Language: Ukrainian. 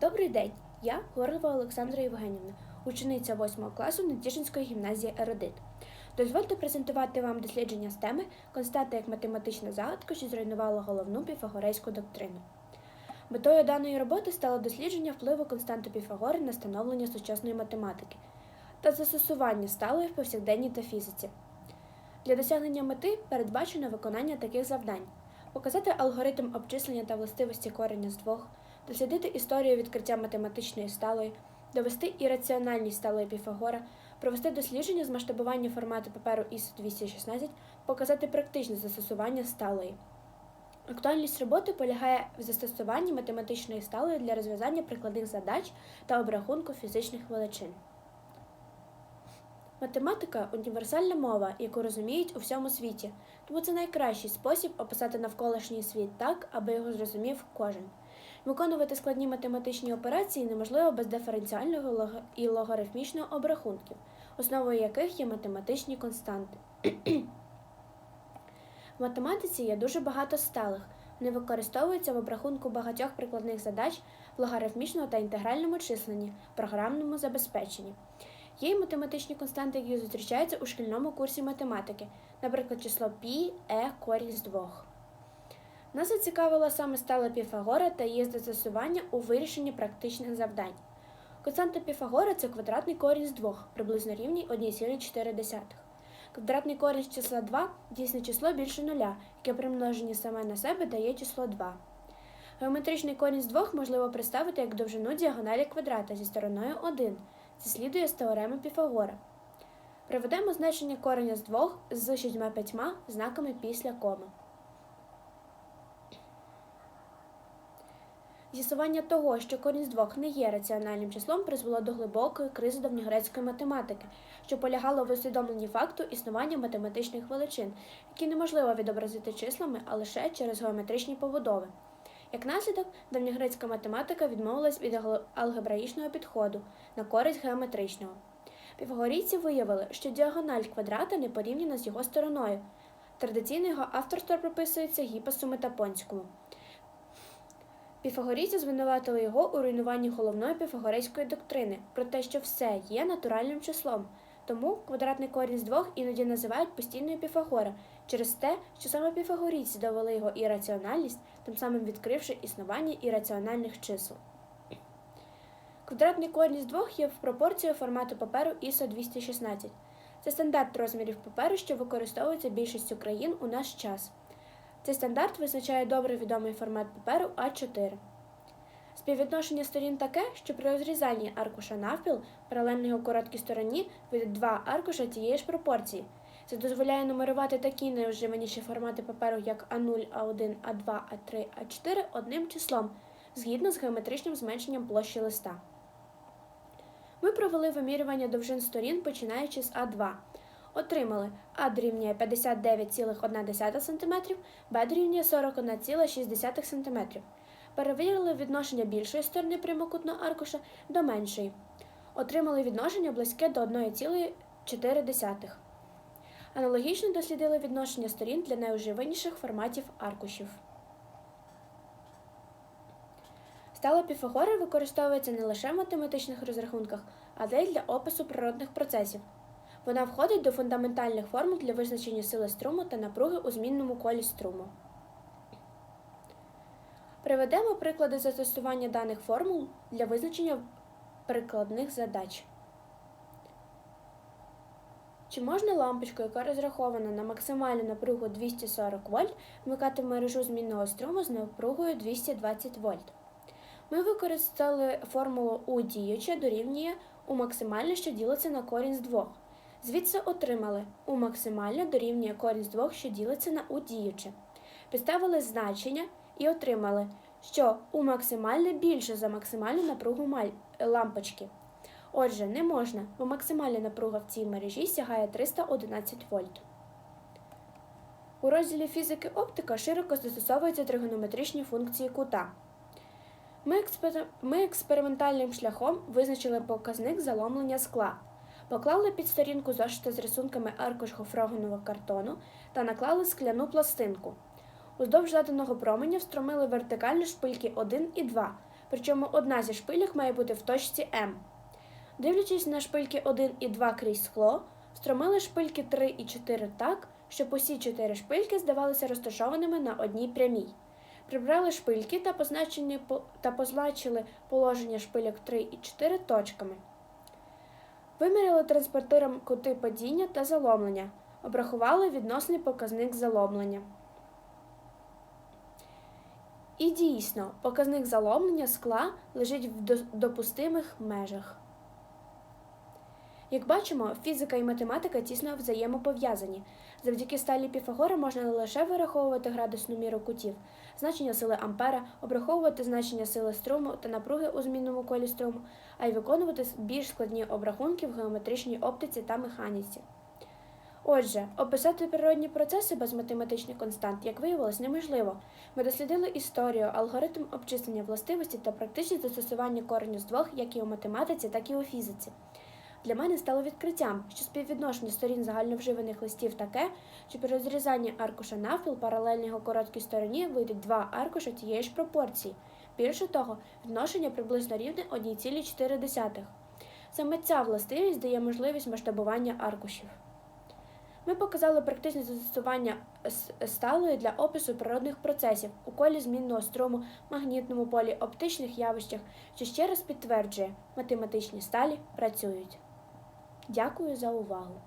Добрий день, я Горлова Олександра Євгенівна, учениця 8 класу Нетішинської гімназії Еродит. Дозвольте презентувати вам дослідження з теми констата як математична загадка, що зруйнувала головну піфагорейську доктрину. Метою даної роботи стало дослідження впливу константи Піфагори на становлення сучасної математики та застосування сталої в повсякденній та фізиці. Для досягнення мети передбачено виконання таких завдань: показати алгоритм обчислення та властивості кореня з двох, дослідити історію відкриття математичної сталої, довести ірраціональність сталої Піфагора, провести дослідження з масштабування формату паперу ISO 216, показати практичне застосування сталої. Актуальність роботи полягає в застосуванні математичної сталої для розв'язання прикладних задач та обрахунку фізичних величин. Математика універсальна мова, яку розуміють у всьому світі, тому це найкращий спосіб описати навколишній світ так, аби його зрозумів кожен. Виконувати складні математичні операції неможливо без диференціального і логарифмічного обрахунків, основою яких є математичні константи. В математиці є дуже багато сталих. Вони використовуються в обрахунку багатьох прикладних задач в логарифмічному та інтегральному численні, програмному забезпеченні. Є й математичні константи, які зустрічаються у шкільному курсі математики, наприклад, число пі, е, корінь з двох. Нас зацікавила саме стала Піфагора та її застосування у вирішенні практичних завдань. Константа Піфагора це квадратний корінь з двох, приблизно рівний 1,4. Квадратний корінь з числа 2 дійсне число більше нуля, яке при множенні саме на себе дає число 2. Геометричний корінь з двох можливо представити як довжину діагоналі квадрата зі стороною 1. Це слідує з теореми Піфагора. Приведемо значення кореня з двох з шістьма п'ятьма знаками після коми. З'ясування того, що корінь з двох не є раціональним числом, призвело до глибокої кризи давньогрецької математики, що полягала в усвідомленні факту існування математичних величин, які неможливо відобразити числами, а лише через геометричні побудови. Як наслідок, давньогрецька математика відмовилась від алгебраїчного підходу на користь геометричного. Піфагорійці виявили, що діагональ квадрата не порівняна з його стороною. Традиційно його авторство приписується Гіпасу Метапонському. Піфагорійці звинуватили його у руйнуванні головної піфагорейської доктрини про те, що все є натуральним числом. Тому квадратний корінь з двох іноді називають постійною Піфагора через те, що саме піфагорійці довели його ірраціональність, тим самим відкривши існування ірраціональних чисел. Квадратний корінь з двох є в пропорцію формату паперу ISO 216. Це стандарт розмірів паперу, що використовується більшістю країн у наш час. Цей стандарт визначає добре відомий формат паперу А4. Співвідношення сторін таке, що при розрізанні аркуша навпіл паралельно його короткій стороні вийде два аркуша тієї ж пропорції. Це дозволяє нумерувати такі найвживаніші формати паперу, як А0, А1, А2, А3, А4 одним числом, згідно з геометричним зменшенням площі листа. Ми провели вимірювання довжин сторін, починаючи з А2. Отримали А дорівнює 59,1 см, Б дорівнює 41,6 см. Перевірили відношення більшої сторони прямокутного аркуша до меншої. Отримали відношення близьке до 1,4. Аналогічно дослідили відношення сторін для найуживаніших форматів аркушів. Стала Піфагора використовується не лише в математичних розрахунках, але й для опису природних процесів. Вона входить до фундаментальних формул для визначення сили струму та напруги у змінному колі струму. Приведемо приклади застосування даних формул для визначення прикладних задач. Чи можна лампочку, яка розрахована на максимальну напругу 240 вольт, вмикати мережу змінного струму з напругою 220 вольт? Ми використали формулу У діюче дорівнює У максимальне, що ділиться на корінь з двох. Звідси отримали У максимальне дорівнює з двох, що ділиться на У діюче. Підставили значення і отримали, що У максимальне більше за максимальну напругу лампочки. Отже, не можна, бо максимальна напруга в цій мережі сягає 311 вольт. У розділі фізики оптика широко застосовуються тригонометричні функції кута. Ми, експер... Ми експериментальним шляхом визначили показник заломлення скла, поклали під сторінку зошита з рисунками аркуш гофрованого картону та наклали скляну пластинку. Уздовж заданого променя встромили вертикальні шпильки 1 і 2, причому одна зі шпильок має бути в точці М. Дивлячись на шпильки 1 і 2 крізь скло, встромили шпильки 3 і 4 так, щоб усі чотири шпильки здавалися розташованими на одній прямій. Прибрали шпильки та позначили положення шпильок 3 і 4 точками. Виміряли транспортером кути падіння та заломлення. Обрахували відносний показник заломлення. І дійсно, показник заломлення скла лежить в допустимих межах. Як бачимо, фізика і математика тісно взаємопов'язані. Завдяки сталі Піфагора можна не лише вираховувати градусну міру кутів, значення сили ампера, обраховувати значення сили струму та напруги у змінному колі струму, а й виконувати більш складні обрахунки в геометричній оптиці та механіці. Отже, описати природні процеси без математичних констант, як виявилось, неможливо. Ми дослідили історію, алгоритм обчислення властивості та практичне застосування кореню з двох як і у математиці, так і у фізиці. Для мене стало відкриттям, що співвідношення сторін загальновживаних листів таке, що при розрізанні аркуша навпіл паралельно його короткій стороні вийдуть два аркуша тієї ж пропорції. Більше того, відношення приблизно рівне 1,4. Саме ця властивість дає можливість масштабування аркушів. Ми показали практичне застосування сталої для опису природних процесів у колі змінного струму, магнітному полі, оптичних явищах, що ще раз підтверджує, математичні сталі працюють. Дякую за увагу!